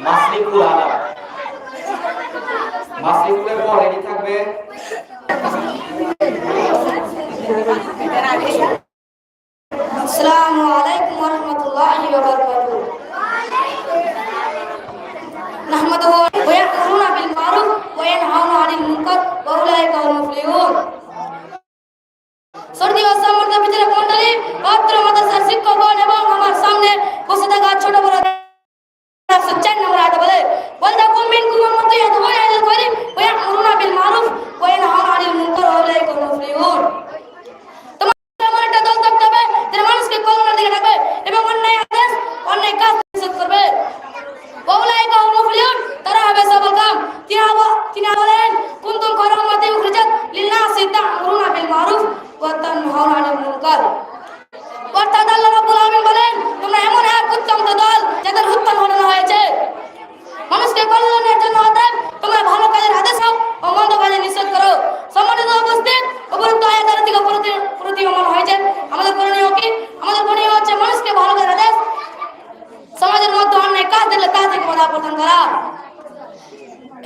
মাসলিকুল আলা মাসলিকুলের পরে কি থাকবে আসসালামু আলাইকুম ওয়া রাহমাতুল্লাহি ওয়া বারাকাতুহু নাহমাদুহু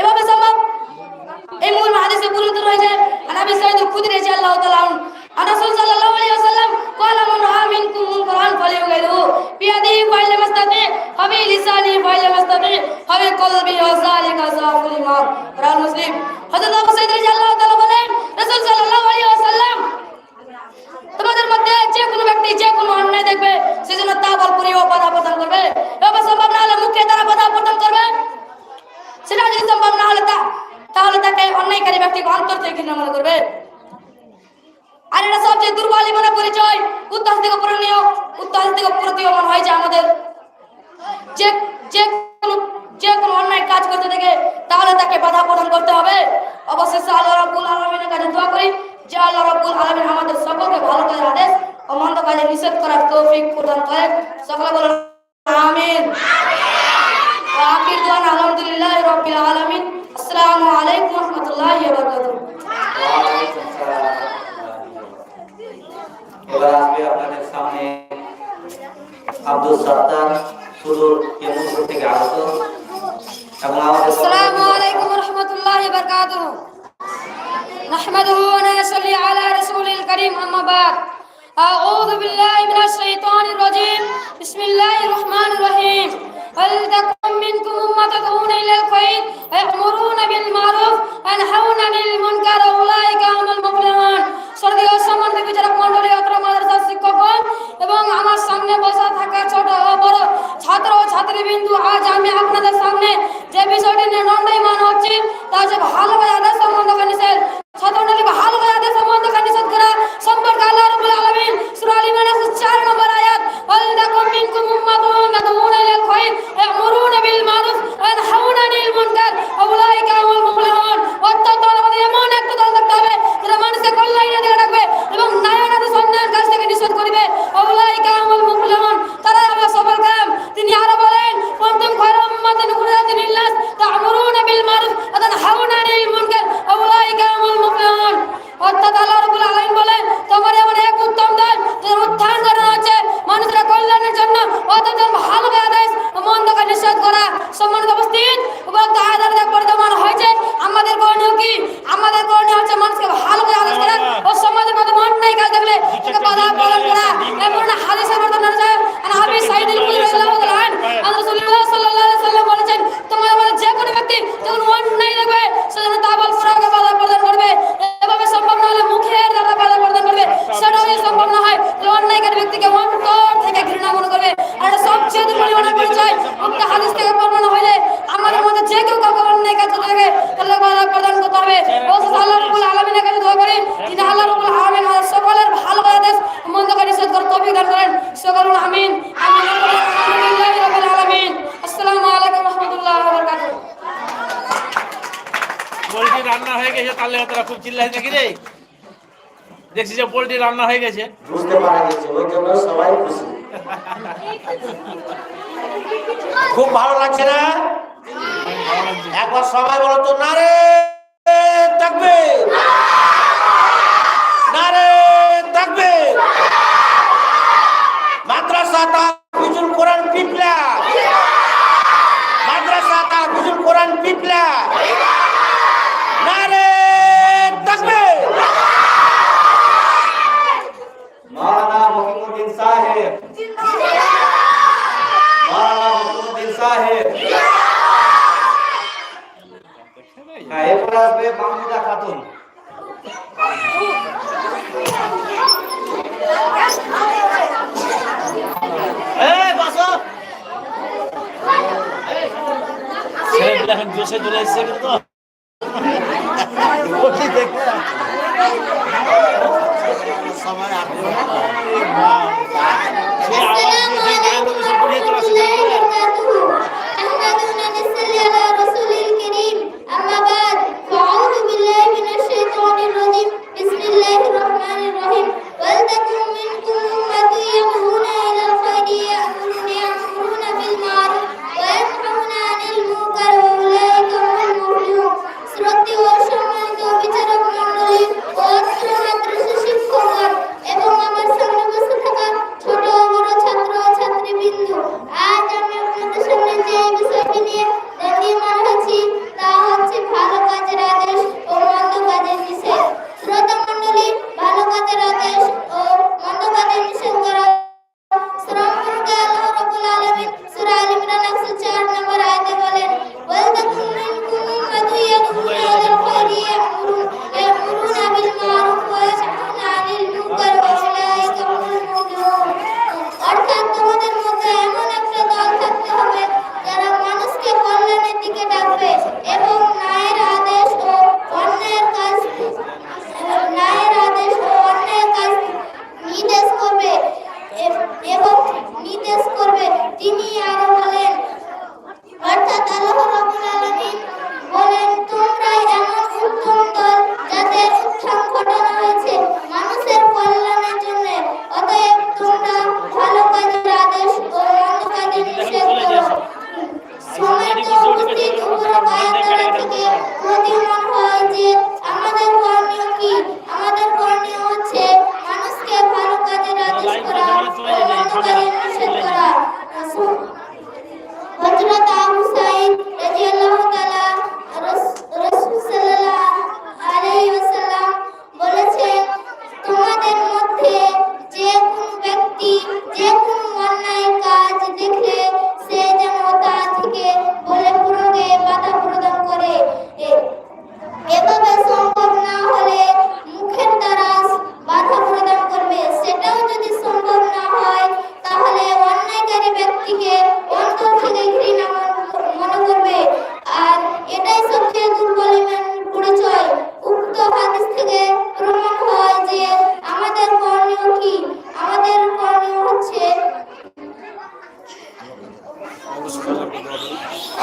এভাবে সম্ভব এই মূল হাদিসে বর্ণিত রয়েছে আনাবি সাইদ খুদ রেজি আল্লাহ তাআলা আন রাসূল সাল্লাল্লাহু আলাইহি ওয়াসাল্লাম قال من راى منكم منكرا فليغيره بيده فإن لم يستطع فبي لسانه فإن لم يستطع فبقلبه وذلك ضعف الإيمان رواه مسلم হযরত আবু সাইদ রাদিয়াল্লাহু তাআলা তাদের প্রতীয়মান হয় যে আমাদের যে যে কোনো যে কোনো অন্যায় কাজ করতে দেখে তাহলে তাকে বাধা প্রদান করতে হবে। অবশেষে আল্লাহ রাব্বুল আলমিনের কাছে দোয়া করি যে আল্লাহ রাব্বুল আলমিন আমাদের সকলকে ভালো করে আদেশ কাজে নিষেধ করার তৌফিক প্রদান করে সকলে বলুন, আমিন। আব্দুল সত্তার সুদূর কেমনপুর থেকে আগত এবং আমাদের আসসালামু আলাইকুম রহমতুল্লাহি বারাকাতুহু نحمده ونصلي على رسول الكريم أما بعد أعوذ بالله من الشيطان الرجيم بسم الله الرحمن الرحيم ولتكن منكم أمة تدعون إلى الخير يأمرون بالمعروف وينهون عن المنكر أولئك هم চার নম্বর আয়াত ওয়ালতাকুম মিনকুম উম্মাতুন ইয়াদউনা ইলাল খায়র ইয়ামুরুনা বিল মারুফ ওয়া যে তাহলে খুব চিল্লাই নাকি রে? দেখছি যে রান্না হয়ে গেছে। বুঝতে পারা গেছে ওই জন্য সবাই খুশি। খুব ভালো লাগছে না? একবার সবাই বলো তো না রে থাকবে না রে থাকবে মাদ্রাসা তাহিজুল কোরআন পিপলা। মাদ্রাসা কোরআন পিপলা। দেখেন জোসে চলে এসছে কিন্তু।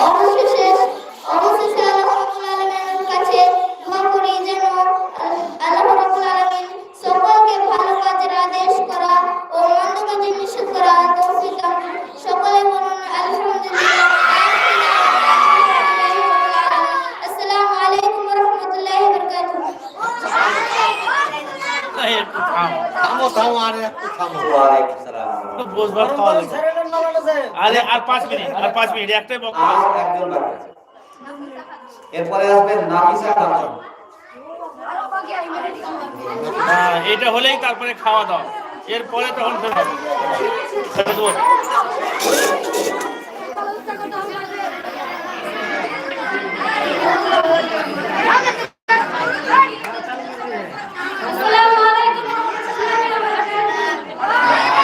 অবশেষে অবশেষে আল্লাহ রাব্বুল আলামিনের করা ও মন্দ করা সকলে বলুন আলাইকুম আরে আর পাঁচ মিনিট আর পাঁচ মিনিট একটাই বক্তা একজন বাকি এরপরে আসবে নাফিসা হ্যাঁ, এটা হলেই তারপরে খাওয়া দাওয়া। এরপরে তখন ফের হবে।